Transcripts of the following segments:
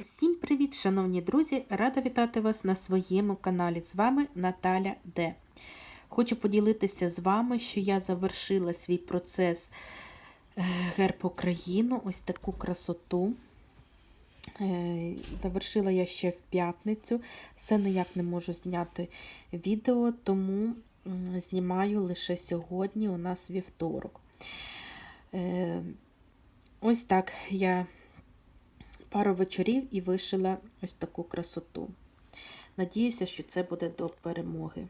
Всім привіт, шановні друзі! Рада вітати вас на своєму каналі. З вами Наталя Д. Хочу поділитися з вами, що я завершила свій процес е, герб Україну, ось таку красоту. Е, Завершила я ще в п'ятницю. Все ніяк не можу зняти відео, тому знімаю лише сьогодні, у нас вівторок. Е, Ось так я пару вечорів і вишила ось таку красоту. Надіюся, що це буде до перемоги.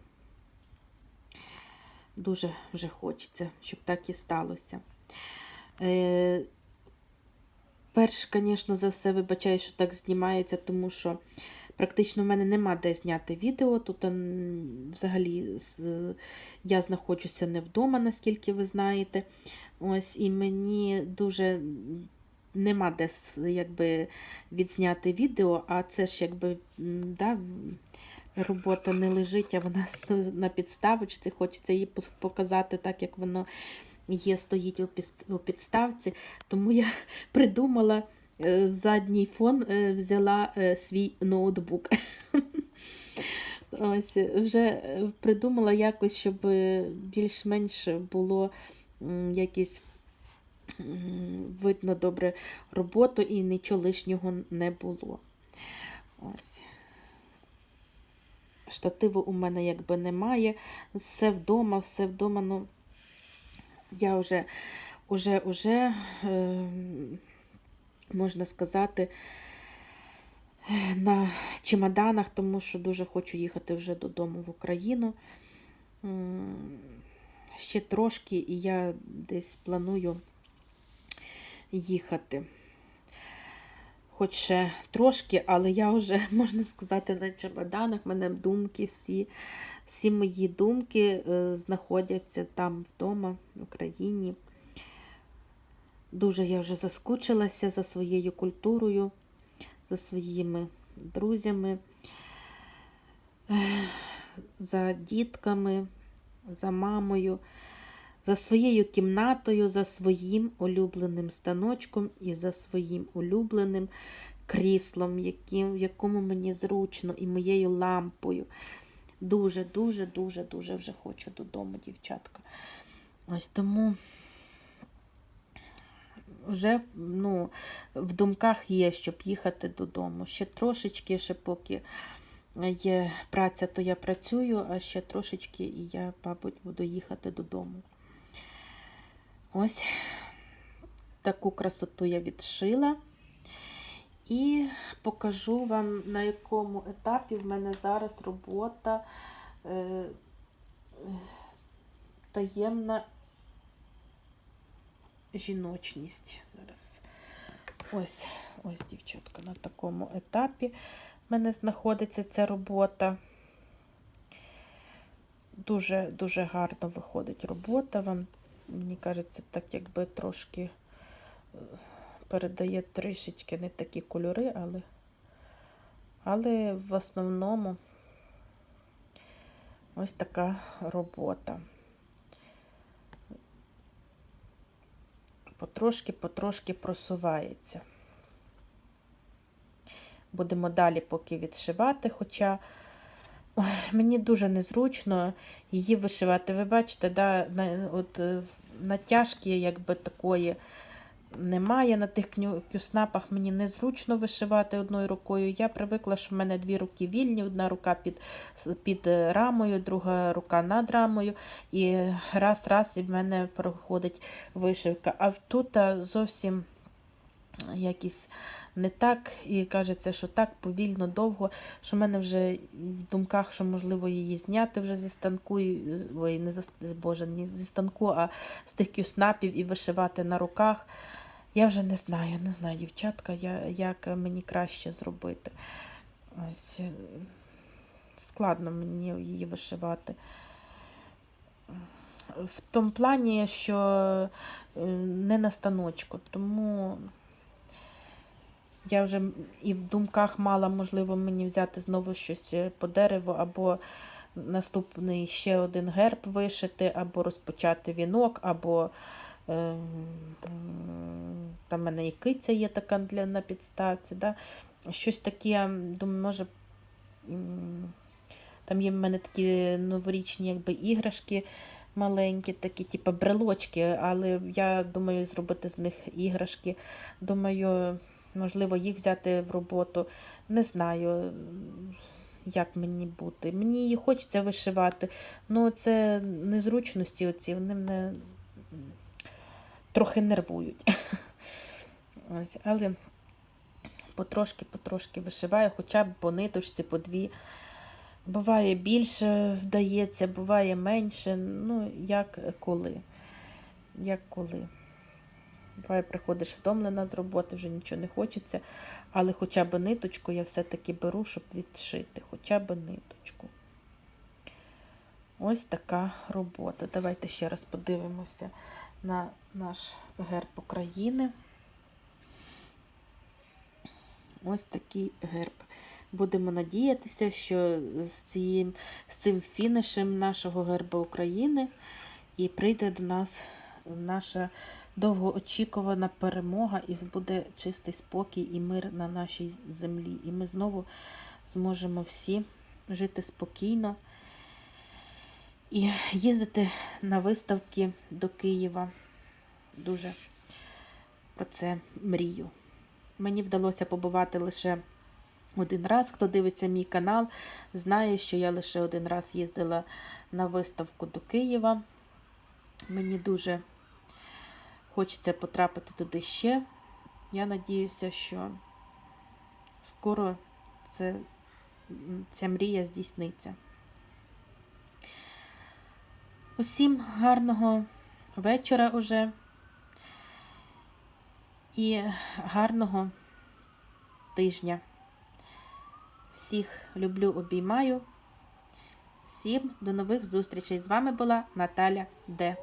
Дуже вже хочеться, щоб так і сталося. Е, перш, звісно, за все, вибачаю, що так знімається, тому що практично в мене нема де зняти відео. Тут взагалі я знаходжуся не вдома, наскільки ви знаєте. Ось, і мені дуже нема де якби, відзняти відео, а це ж якби да, робота не лежить, а вона на підставочці. Хочеться її показати так, як воно є, стоїть у підставці. Тому я придумала е, в задній фон, е, взяла е, свій ноутбук. Ось вже е, придумала якось, щоб е, більш-менш було якісь видно добре роботу і нічого лишнього не було. Ось. Штативу у мене якби немає. Все вдома, все вдома. Ну, я вже, уже, уже, е, можна сказати, на чемоданах, тому що дуже хочу їхати вже додому в Україну. Ще трошки, і я десь планую їхати. Хоч трошки, але я вже, можна сказати, на чемоданах. У мене думки всі, всі мої думки е, знаходяться там вдома, в Україні. Дуже я вже заскучилася за своєю культурою, за своїми друзями, за дітками, за мамою, за своєю кімнатою, за своїм улюбленим станочком і за своїм улюбленим кріслом, яким, в якому мені зручно, і моєю лампою. Дуже, дуже, дуже, дуже вже хочу додому, дівчатка. Ось тому вже ну, в думках є, щоб їхати додому. Ще трошечки, ще поки є праця, то я працюю, а ще трошечки і я, мабуть, буду їхати додому. Ось таку красоту я відшила. І покажу вам, на якому етапі в мене зараз робота е, таємна жіночність. Зараз. Ось, ось, дівчатка, на такому етапі в мене знаходиться ця робота. Дуже дуже гарно виходить робота. Вам, мені кажеться, так якби трошки е, передає трішечки не такі кольори, але, але в основному ось така робота. Потрошки-потрошки просувається. Будемо далі поки відшивати, хоча ой, мені дуже незручно її вишивати. Ви бачите, да, на, от, е, натяжки якби такої немає. На тих кюснапах мені незручно вишивати одною рукою. Я привикла, що в мене дві руки вільні, одна рука під, під е, рамою, друга рука над рамою. І раз-раз і в мене проходить вишивка. А тут зовсім якісь не так, і кажеться, що так повільно, довго, що в мене вже в думках, що можливо її зняти вже зі станку, ой, не за, Боже, не зі станку, а з тих кюснапів і вишивати на руках. Я вже не знаю, не знаю, дівчатка, я, як мені краще зробити. Ось, е, складно мені її вишивати. В тому плані, що е, не на станочку, тому я вже і в думках мала, можливо, мені взяти знову щось е, по дереву, або наступний ще один герб вишити, або розпочати вінок, або Е, Там в мене і киця є така для на підставці. Да? Щось таке, думаю, може. Там є в мене такі новорічні якби, іграшки маленькі, такі, типу брелочки, але я думаю зробити з них іграшки. Думаю, можливо, їх взяти в роботу. Не знаю, як мені бути. Мені її хочеться вишивати. Ну, це незручності оці, вони мене трохи нервують. Ось, але потрошки-потрошки вишиваю, хоча б по ниточці, по дві. Буває більше вдається, буває менше. Ну, як коли. Як коли. Буває, приходиш втомлена з роботи, вже нічого не хочеться, але хоча б ниточку я все-таки беру, щоб відшити. Хоча б ниточку. Ось така робота. Давайте ще раз подивимося на наш герб України. Ось такий герб. Будемо надіятися, що з цим, з цим фінішем нашого герба України і прийде до нас наша довгоочікувана перемога, і буде чистий спокій і мир на нашій землі. І ми знову зможемо всі жити спокійно і їздити на виставки до Києва. Дуже про це мрію. Мені вдалося побувати лише один раз. Хто дивиться мій канал, знає, що я лише один раз їздила на виставку до Києва. Мені дуже хочеться потрапити туди ще. Я надіюся, що скоро це, ця мрія здійсниться. Усім гарного вечора уже і гарного тижня. Всіх люблю, обіймаю. Всім до нових зустрічей. З вами була Наталя Д.